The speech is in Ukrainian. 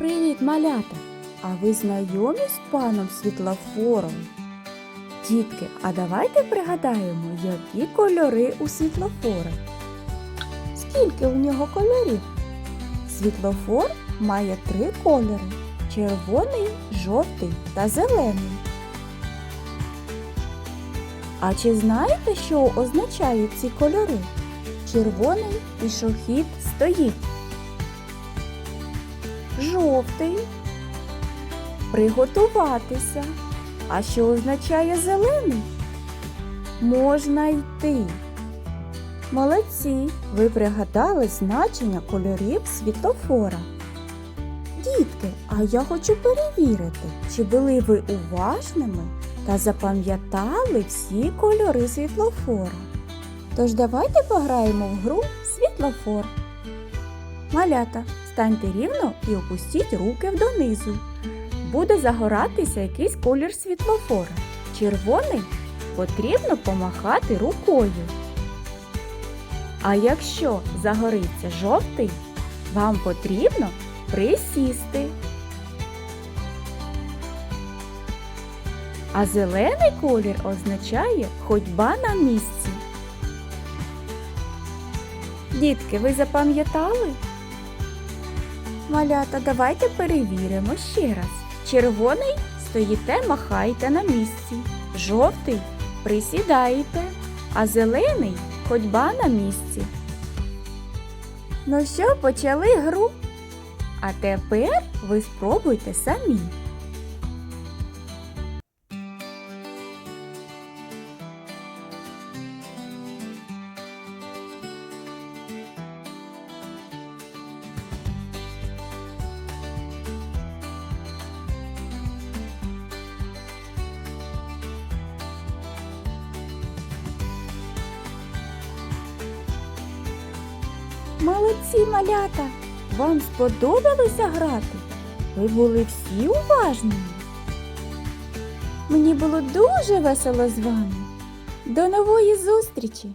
Привіт, малята! А ви знайомі з паном світлофором? Дітки, а давайте пригадаємо, які кольори у світлофора. Скільки у нього кольорів? Світлофор має три кольори: червоний, жовтий та зелений. А чи знаєте, що означають ці кольори? Червоний пішохід стоїть. Жовтий приготуватися. А що означає зелений? Можна йти. Молодці! Ви пригадали значення кольорів світлофора. Дітки, а я хочу перевірити, чи були ви уважними та запам'ятали всі кольори світлофора. Тож давайте пограємо в гру світлофор. Малята, станьте рівно і опустіть руки донизу. Буде загоратися якийсь колір світлофора. Червоний потрібно помахати рукою. А якщо загориться жовтий, вам потрібно присісти. А зелений колір означає ходьба на місці. Дітки, ви запам'ятали? Малята, давайте перевіримо ще раз. Червоний стоїте, махайте на місці. Жовтий присідаєте, а зелений ходьба на місці. Ну що, почали гру? А тепер ви спробуйте самі. Молодці, малята! Вам сподобалося грати? Ви були всі уважні? Мені було дуже весело з вами. До нової зустрічі!